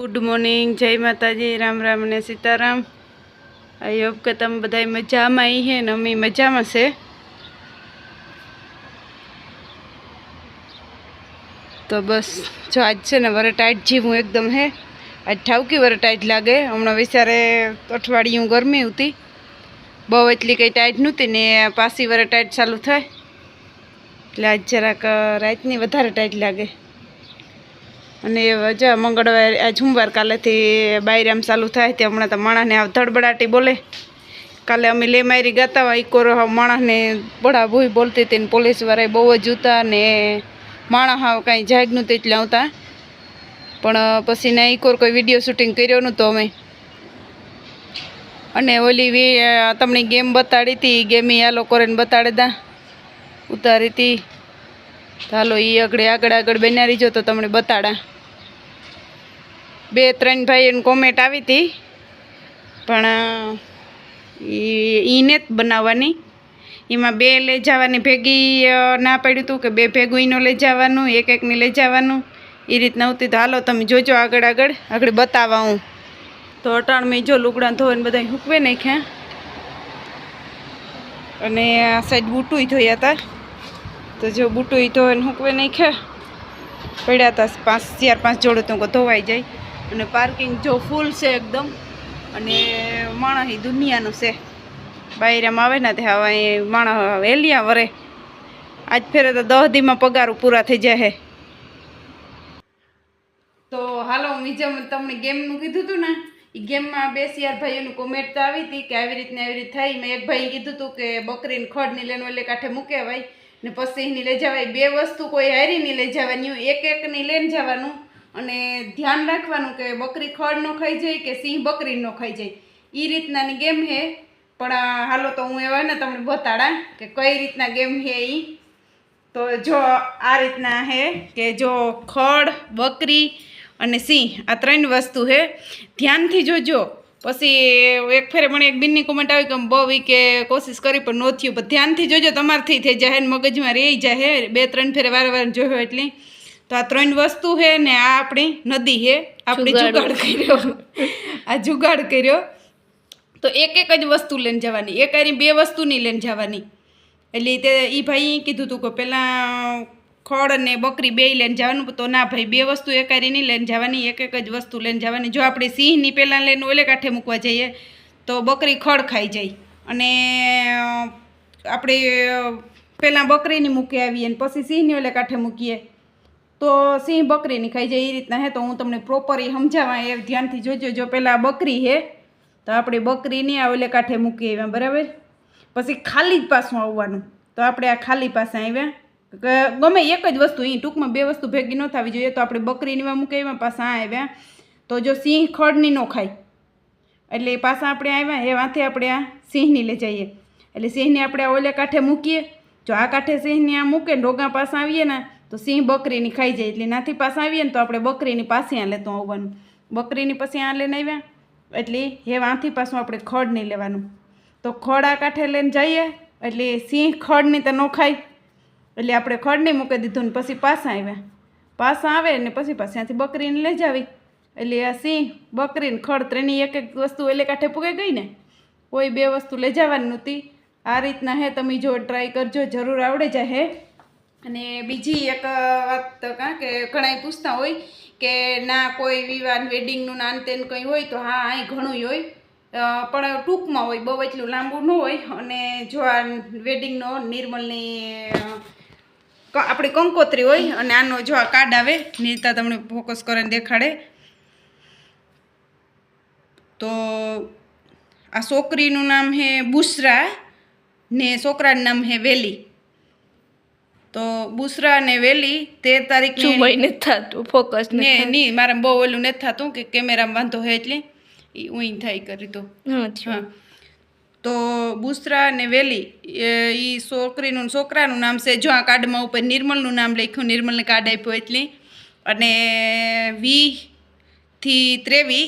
Good morning જય માતાજી, રામ રામ ને સીતારામ. આઈ હોપ કે તમે બધા મજામાં આવી છે ને અમે મજામાં છે. તો બસ, જો આજ છે ને વરે ટાઈટ જીવું એકદમ હે. આજ ઠાવકી વરે ટાઈટ લાગે. હમણાં વિચારે અઠવાડિયું ગરમી હતી. બહુ એટલી કંઈ ટાઈટ નહોતી ને પાછી વરે ટાઈટ ચાલુ થાય. એટલે આજ જરાક રાતની વધારે ટાઈટ લાગે. અને જો મંગળવાર, આ સોમવાર કાલેથી બાયરામ ચાલુ થાય તે હમણાં તો માણસને આ ધડબડાટી બોલે. કાલે અમે લે મારી ગાતા હોય કોરો માણસને બડા ભૂઈ બોલતી હતી ને પોલીસવાળાએ બહુ જ ઉતા ને માણસ હાવ કાંઈ જાગ નહોતું એટલે આવતા. પણ પછી ના ઈકોર કોઈ વીડિયો શૂટિંગ કર્યો નહોતો અમે. અને ઓલી વી તમને ગેમ બતાડી હતી ગેમ આ લોકોને બતાડી દા ઉતારી હતી. ચાલો એ આગળ આગળ આગળ બનાવી જો તો તમને બતાડા. બે ત્રણ ભાઈઓની કોમેન્ટ આવી હતી. પણ એને જ બનાવવાની. એમાં બે લઈ જવાની ભેગી ના પડ્યું હતું કે બે ભેગું એનો લઈ જવાનું, એક એકને લઈ જવાનું. એ રીતના હતી. તો હાલો, તમે જોજો આગળ આગળ. આગળ બતાવવા હું. તો અટાણ મેં જો લુગડા ધોઈને બધા હૂકવે નાખ્યા. અને આ સાઈડ બૂટુય ધોયા હતા. તો જો બૂટુય ધોઈને હૂકવે નાખ્યા. પડ્યા હતા પાંચ, ચાર, પાંચ જોડે તો ધોવાઈ જાય. અને પાર્કિંગ જો ફૂલ છે એકદમ. અને માણસ દુનિયાનું છે. બાયરામ આવે ને તે હવે માણસ વેલિયા વરે. આજ ફેરે તો દહ દીમાં પગાર પૂરા થઈ જાય તો હાલો, હું જેમ તમને ગેમનું કીધું હતું ને એ ગેમમાં બે શિયાર ભાઈઓનું કોમેન્ટ તો આવી હતી કે આવી રીતને આવી રીત થાય. મેં એક ભાઈ કીધું હતું કે બકરીને ખડની લેનો એટલે કાંઠે મૂકે ભાઈ. ને પછી એની લઈ જવાય. બે વસ્તુ કોઈ હારીની લઈ જવાની એક એકની લઈને જવાનું. અને ધ્યાન રાખવાનું કે બકરી ખડ ન ખાઈ જાય કે સિંહ બકરી ન ખાઈ જાય. એ રીતનાની ગેમ હે. પણ હાલો તો હું એવા ને તમને બતાડા કે કઈ રીતના ગેમ હે એ તો જો આ રીતના હે કે જો ખડ, બકરી અને સિંહ આ ત્રણ વસ્તુ હે. ધ્યાનથી જોજો. પછી એક ફેરે મને એક બિનની કોમેન્ટ આવી કે બહુ ઈ કે કોશિશ કરી પણ ન થયું. પણ ધ્યાનથી જોજો, તમારથી થઈ જાય મગજમાં રહી જાય બે ત્રણ ફેરે વાર વાર જોયો એટલી. તો આ ત્રણ વસ્તુ છે ને આ આપણી નદી છે. આપણે જુગાડ કર્યો. આ જુગાડ કર્યો. તો એક એક જ વસ્તુ લઈને જવાની. એક બે વસ્તુ નહીં લઈને જવાની. એટલે તે એ ભાઈ કીધું હતું કે પહેલાં ખોળ અને બકરી બે લઈને જવાનું. તો ના ભાઈ બે વસ્તુ એક હારી નહીં લઈને જવાની એક એક જ વસ્તુ લઈને જવાની. જો આપણે સિંહની પહેલાં લઈને ઓલે કાંઠે મૂકવા જઈએ તો બકરી ખડ ખાઈ જાય. અને આપણે પહેલાં બકરીની મૂકી આવીએ અને પછી સિંહની ઓલે કાંઠે મૂકીએ. તો સિંહ બકરીની ખાઈ જાય એ રીતના હે, તો હું તમને પ્રોપર એ સમજાવવા એ ધ્યાનથી જોજો. જો પહેલાં બકરી હે, તો આપણે બકરીને આ ઓલે કાંઠે મૂકી આવ્યા, બરાબર? પછી ખાલી જ પાછું આવવાનું. તો આપણે આ ખાલી પાસે આવ્યા. ગમે એક જ વસ્તુ અહીં ટૂંકમાં બે વસ્તુ ભેગી ન થવી જોઈએ, તો આપણે બકરીનીમાં મૂકી આવ્યા, પાછા આવ્યા. તો જો સિંહ ખડની ન ખાય, એટલે એ પાછા આપણે આવ્યા એમાંથી આપણે આ સિંહની લઈ જઈએ. એટલે સિંહને આપણે આ ઓલે કાંઠે મૂકીએ. જો આ કાંઠે સિંહને આ મૂકે ને રોગા પાસે આવીએ ને તો સિંહ બકરીની ખાઈ જાય એટલે નાથી પાસે આવીએ ને તો આપણે બકરીની પાસે આ લેતો આવવાનું. બકરીની પછી આ લઈને આવ્યા, એટલે હે વાંથી પાછું આપણે ખડ નહીં લેવાનું. તો ખડ આ કાંઠે લઈને જઈએ, એટલે સિંહ ખડની તો ન ખાય. એટલે આપણે ખડ નહીં મૂકી દીધું ને પછી પાછા આવ્યા. પાછા આવે ને પછી પાછાથી બકરીને લઈ જાવી. એટલે આ સિંહ બકરીને ખડ ત્રણેય એક એક વસ્તુ એટલે કાંઠે પૂગાઈ ગઈ ને? કોઈ બે વસ્તુ લઈ જવાની નહોતી. આ રીતના હે, તમે જો ટ્રાય કરજો, જરૂર આવડે જાય હે. અને બીજી એક વાત તો કાં ઘણાય પૂછતા હોય કે ના કોઈ વિવાહ વેડિંગનું નાન તેન કંઈ હોય તો હા અહીં ઘણું હોય. પણ ટૂંકમાં હોય, બહુ એટલું લાંબુ ન હોય. અને જો આ વેડિંગનો નિર્મલની આપણી કંકોત્રી હોય અને આનો જો આ કાર્ડ આવે, નીતા તમને ફોકસ કરીને દેખાડે. તો આ છોકરીનું નામ હે બુસરા ને છોકરાનું નામ હે વેલી. તો બુસરા અને વેલી તેર તારીખ હોય નથી થતું? ફોકસ ને નહીં મારે બહુ ઓલું નથી થતું કે કેમેરામાં વાંધો હોય એટલે એ ઊંઈ થાય કરી તો. હા તો બુસરા અને વેલી એ છોકરીનું છોકરાનું નામ છે જો આ કાર્ડમાં ઉપર નિર્મલનું નામ લખ્યું નિર્મલને કાર્ડ આપ્યું એટલે. અને વી થી ત્રેવી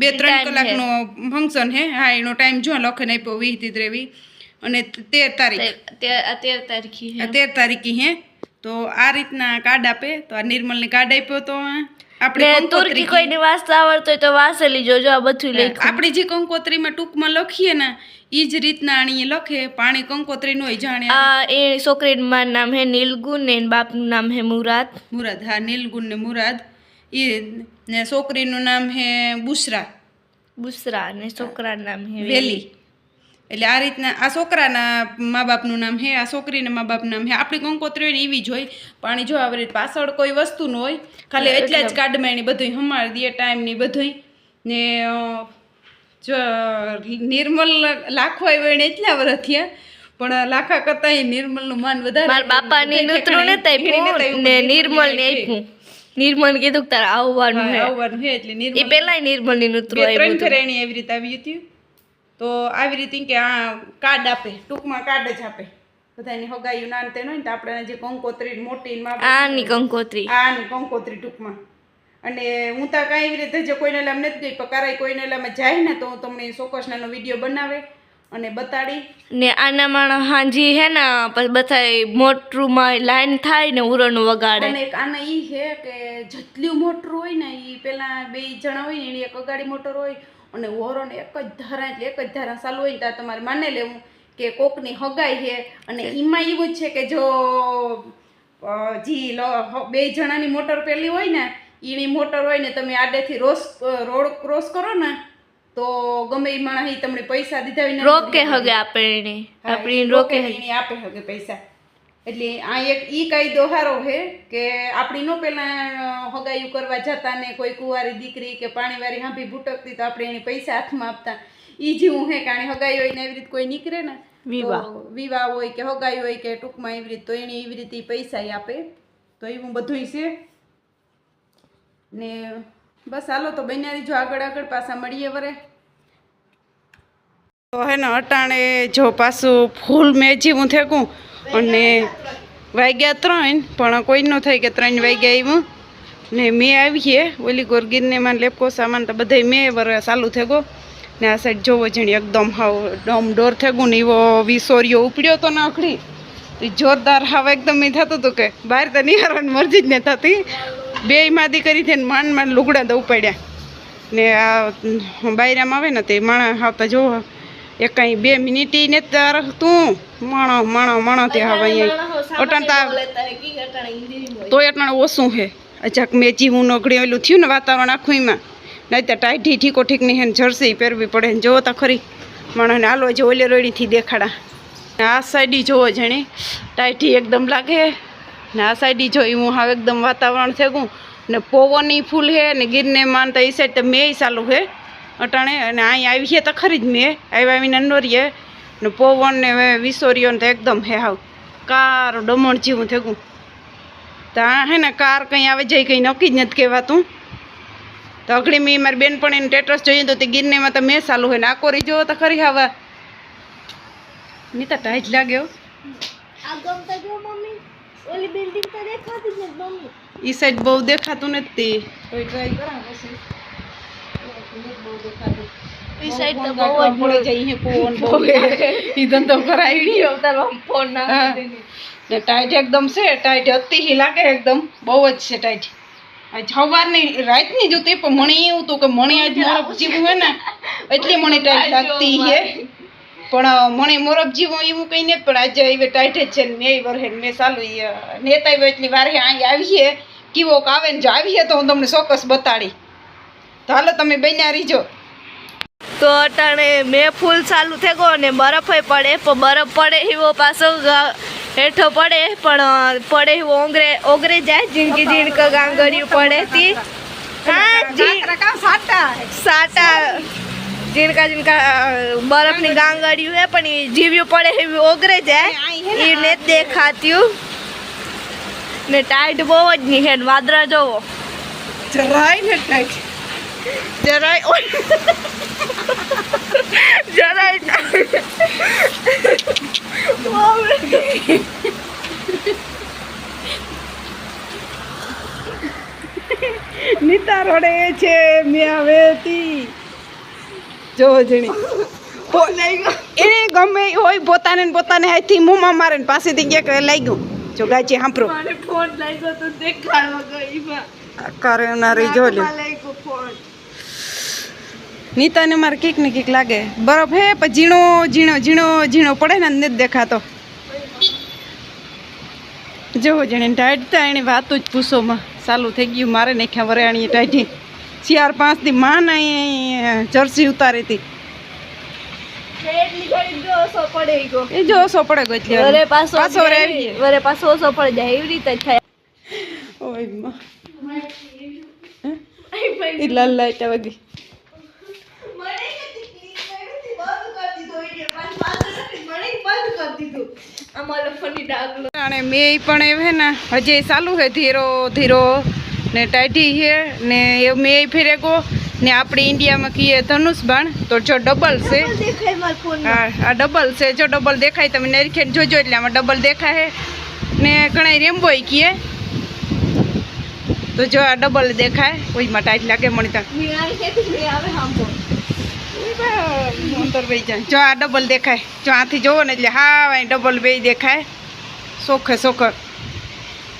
બે ત્રણ કલાકનો ફંક્શન હે. હા એનો ટાઈમ જો લખીને આપ્યો વીસથી ત્રેવી. અને તેર તારીખ. તેર તારીખી આ તેર તારીખી હે. તો આ રીતના કાર્ડ આપે. તો આ નિર્મલને કાર્ડ આપ્યો તો આપણે તુર્કી કોઈને વાંચતા આવડતો હોય તો વાંચેલી જોજો આ બધું લખ્યું. આપણે જે કંકોત્રીમાં ટૂંકમાં લખીએ ને એ જ રીતના આણીએ લખે. પાણી કંકોત્રી નો જાણે આ એ છોકરીનું નામ હે નીલગુણ ને બાપનું નામ હે મુરાદ. મુરાદ હા નીલગુણ ને મુરાદ. એ ને છોકરીનું નામ હે બુસરા. બુસરા ને છોકરાનું નામ હે વેલી. એટલે આ રીતના આ છોકરાના મા બાપનું નામ હે આ છોકરીના મા બાપનું નામ હે. આપણી કંકોત્રી હોય ને એવી જ હોય. પાણી જો આવી રીતે પાછળ કોઈ વસ્તુ ન હોય ખાલી એટલા જ કાર્ડમાં એની બધું હમાડી દે ટાઈમની બધું ને જો નિર્મલ લાખો આવ્યો એને એટલા વર્ષ થયા પણ લાખા કરતા નિર્મલનું માન વધારે બાપાની નૂતરું ને નિર્મલ ને આપ્યું. નિર્મલ કીધું કે તારે આવવાનું આવવાનું હે એટલે એ નિર્મલ પેલા નિર્મલની નૂતરું ત્રણ ફેર એની એવી રીતે આવી હતી. તો આવી રીતે કે આ કાર્ડ આપે ટૂંકમાં કાર્ડ જ આપે. બધાની હગાયું નાન તેનો હોય ને તો આપણે જે કંકોત્રી મોટી આની કંકોત્રી. આની કંકોત્રી ટૂંકમાં. અને હું તો કાંઈ એવી રીતે જો કોઈને લામ નથી ગઈ પણ કરાય કોઈને લામ જાય ને તો હું તમને સોકસનાનો વીડિયો બનાવે. અને બતાડી? ને આનામાં હાંજી હે ને પછી બધા મોટરમાં લાઈન થાય ને ઉરણું વગાડે. અને આના ઈ છે કે જેટલું મોટર હોય ને ઈ પેલા બે જણા હોય ને એની એક અગાડી મોટર હોય અને વોરો ને એક જ ધારા એક જ ધારા ચાલુ હોય ને ત્યાં તમારે માને લેવું કે કોકની હગાઈ છે. અને એમાં એવું જ છે કે જો જી બે જણાની મોટર પેલી હોય ને એની મોટર હોય ને તમે આડેથી રોસ રોડ ક્રોસ કરો ને તો ગમે એ માણસ તમને પૈસા દીધા વિના રોકે હગે આપણે આપણે રોકે આપે હગે પૈસા. એટલે આ એક ઈ કાયદો હારો છે કે આપણી નો પેલા હગાયું કરવા જતા ને કોઈ કુંવારી દીકરી કે પાણીવાળી હાંભી ભૂટકતી તો આપણે એને પૈસા હાથમાં આપતા. ઈ જેવું હે કાણે હગાઈ હોય ને એવી રીતે કોઈ નીકળે ને વિવાહ. વિવાહ હોય કે હગાઈ હોય કે ટૂંકમાં એવી રીતે તો એને એવી રીતે પૈસા આપે. તો એવું બધુંય છે. ને બસ હાલો, તો બન્યા જો આગળ આગળ, પાછા મળીએ વરે. તો હે ને, અટાણે જો પાછું ફૂલ મેજી હું થેકું અને વાગ્યા ત્રણ, પણ કોઈ ન થાય કે ત્રણ વાગ્યા આવ્યું ને મેં આવીએ, ઓલી ગોરગીરને માં લેપકો સામાન તો બધાય મેં વરે ચાલુ થેગો. ને આ સાઈડ જોવો જણી એકદમ હાવ ડોમ ડોર થેગું ને એવો વિસોરિયો ઉપડ્યો તો ને આખડી તો જોરદાર હાવ એકદમ એ થતું હતું કે બહાર તો નિહારવાની મરજી જ ને થતી. બે માદી કરી છે ને માંડ માંડ લુગડા તો ઉપાડ્યા. ને આ બાયરામાં આવે ને તે માણસ આવતા જો એ કાંઈ બે મિનિટ ને તું. માણો માણો માણો તે હવે અહીંયા. અટાણ તા તોય અટાણ ઓછું છે અચાક મેચી હું નોકડી ઓલું થયું ને વાતાવરણ આખું એમાં. નહીં તો ટાઈટી ઠીકો ઠીકની હે જર્સી પહેરવી પડે ને જોવો તો ખરી. માણસને હાલો જે ઓલે રોડીથી દેખાડા. આ સાઈડી જોવો જણી ટાઈટી એકદમ લાગે. ને આ સાઈડી જોઈ હું હવે એકદમ વાતાવરણ થેગું ને પવનની ફૂલ હે ને ગીરને માનતા એ સાઈડ તો મેં ચાલુ હે અટાણે અને અહીં આવી છે તો ખરી જ મેં આવ્યા આવીને અંડોરીએ ને પવન ને વિસોરીઓ તો એકદમ હે હાવ. કાર ડમણ જેવું થેગું તો આ હે ને કાર કંઈ આવે જાય કંઈ નક્કી જ નથી કહેવાતું. તો અઘડી મેં મારી બેનપણીને ટેટસ જોઈએ તો તે ગીરનેમાં તો મેં ચાલુ હોય ને આ કોરી જોવો તો ખરી હવે. નીતા ટાઈટ લાગ્યો ઈ સાઈડ બહુ દેખાતું નથી કોઈ ટ્રાય કરા પછી ઈ સાઈડ તો ફોન બહુ જ પડી જાય હે ફોન બહુ ઈ ધંધો કરાવી લ્યો ફોન હા. ને ટાઈટ એકદમ છે ટાઈટ અતિ હી લાગે એકદમ બહુ જ છે ટાઈટ આજ સવારની રાતની જોતી પણ મણી એવું હતું કે મણી આજ મોરબ જેવું હે ને એટલી મણી ટાઈટ લાગતી હે પણ મને મોરબ જેવું એવું કંઈ નથી પણ આજે હવે ટાઈટ જ છે ને મેં વરહે મેં ચાલુ નેતા એટલી વારે અહીં આવીએ. કીવોક આવે ને જો આવીએ તો હું તમને ચોક્કસ બતાડી તો હાલો તમે બન્યા રહીજો તો અટાણે મેં ફૂલ ચાલુ થઈ ગયો ને બરફ પડે પણ બરફ પડે એવો પાછો હેઠો પડે પણ પડે એવો ઓગરે ઓગરે જાય જીણકી જીણક ગાંગડિયું પડે. તી હા સાટા સાટા. જીનકા અ, બરફની ગાંગડિયું હે પણ એ જીવ્યું પડે એવી ઓગરે જાય. એ ને દેખાત્યું. ને ટાઈટ બહુ જ નહીં હે ને વાદળા જોવો. જરાય ને ટાઈટ જરાય ઓય. જરાય નીતા રડે છે મેં હવે જો જણી. એને ગમે હોય પોતાને પોતાને હાથથી મોંમાં મારે ને પાસેથી ક્યાંક લઈ ગયું. જો ગાચી સાંભળો ફોન લાગ્યો તો જો નીતાને મારે કીક ને કીક લાગે. બરફ હે પણ ઝીણો ઝીણો ઝીણો ઝીણો પડે ને નથી દેખાતો. જોવો જણે ટાઢતા એની વાતો જ પૂછોમાં. ચાલુ થઈ ગયું મારે નાખ્યા વરાણીએ ટાઈટી ચાર પાંચથી માં ના જર્સી ઉતારી હતી. અને મેં પણ એવે ને હજી ચાલુ હે ધીરો ધીરો. ને ટાઈટી છે ને એ મેં ફેરે ગો ને આપણે ઇન્ડિયામાં કહીએ ધનુષ બાણ તો જો ડબલ છે. હા આ ડબલ છે. જો ડબલ દેખાય તમે નરીખેટ જોજો એટલે આમાં ડબલ દેખાય ને ઘણા રેમ્બોય કીએ. તો જો આ ડબલ દેખાય. ઓઈમાં ટાઈટ લાગે મને તો. અંદર વહી જાય. જો આ ડબલ દેખાય. જો આથી જોવો ને એટલે હા ડબલ બે દેખાય. સોખે સોખર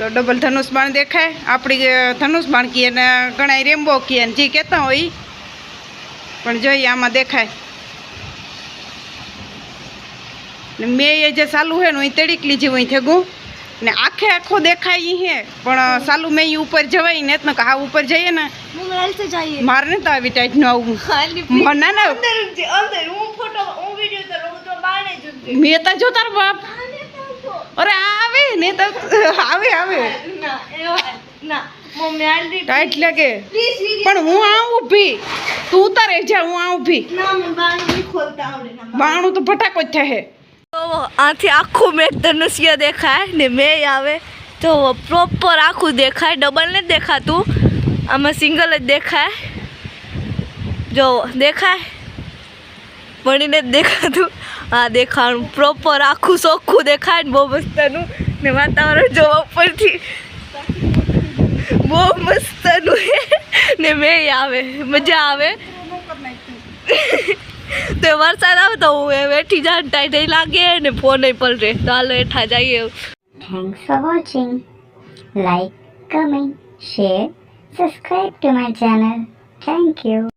તો ડબલ ધનુષ બાણ દેખાય. આપણી ધનુષ બાણ કીએ ને ઘણા રેમ્બો કીએ ને જે કહેતા હોય પણ જોઈએ આમાં દેખાય. ને મેં એ જે સાલું હે ને હું તેડીક લીધી અહીં થેગું. ને આખે આખો દેખાય ઈ હે પણ સાલું મેં ઈ ઉપર જવાય ને તો હા ઉપર જઈએ ને મારે ને તો આવી ટાઈટનું આવું. મ- ના ના. મેં તો જો તાર બાપ. અરે આ આવે ને તો આવે આવે. ટાઈટ લાગે પણ હું આ ઊભી. તું ઉતારે જા હું આ ઊભી. બાણું તો ફટાકો જ થાય તો આથી આખું મેઘ ધનુષ્ય દેખાય ને મેં આવે. તો પ્રોપર આખું દેખાય ડબલ નથી દેખાતું. આમાં સિંગલ જ દેખાય. જો દેખાય. ભણીને જ દેખાતું. હા દેખાણ પ્રોપર આખું ચોખ્ખું દેખાય ને બહુ મસ્તનું. ને વાતાવરણ જોવા ઉપરથી બહુ મસ્તનું ને મેં આવે, મજા આવે. તે વરસાદ આવતો હું બેઠી જાણ ટાઈટ લાગે ને ફોન પલરે. તો હાલો એઠા જઈએ. Thanks for watching like comment share subscribe to my channel thank you.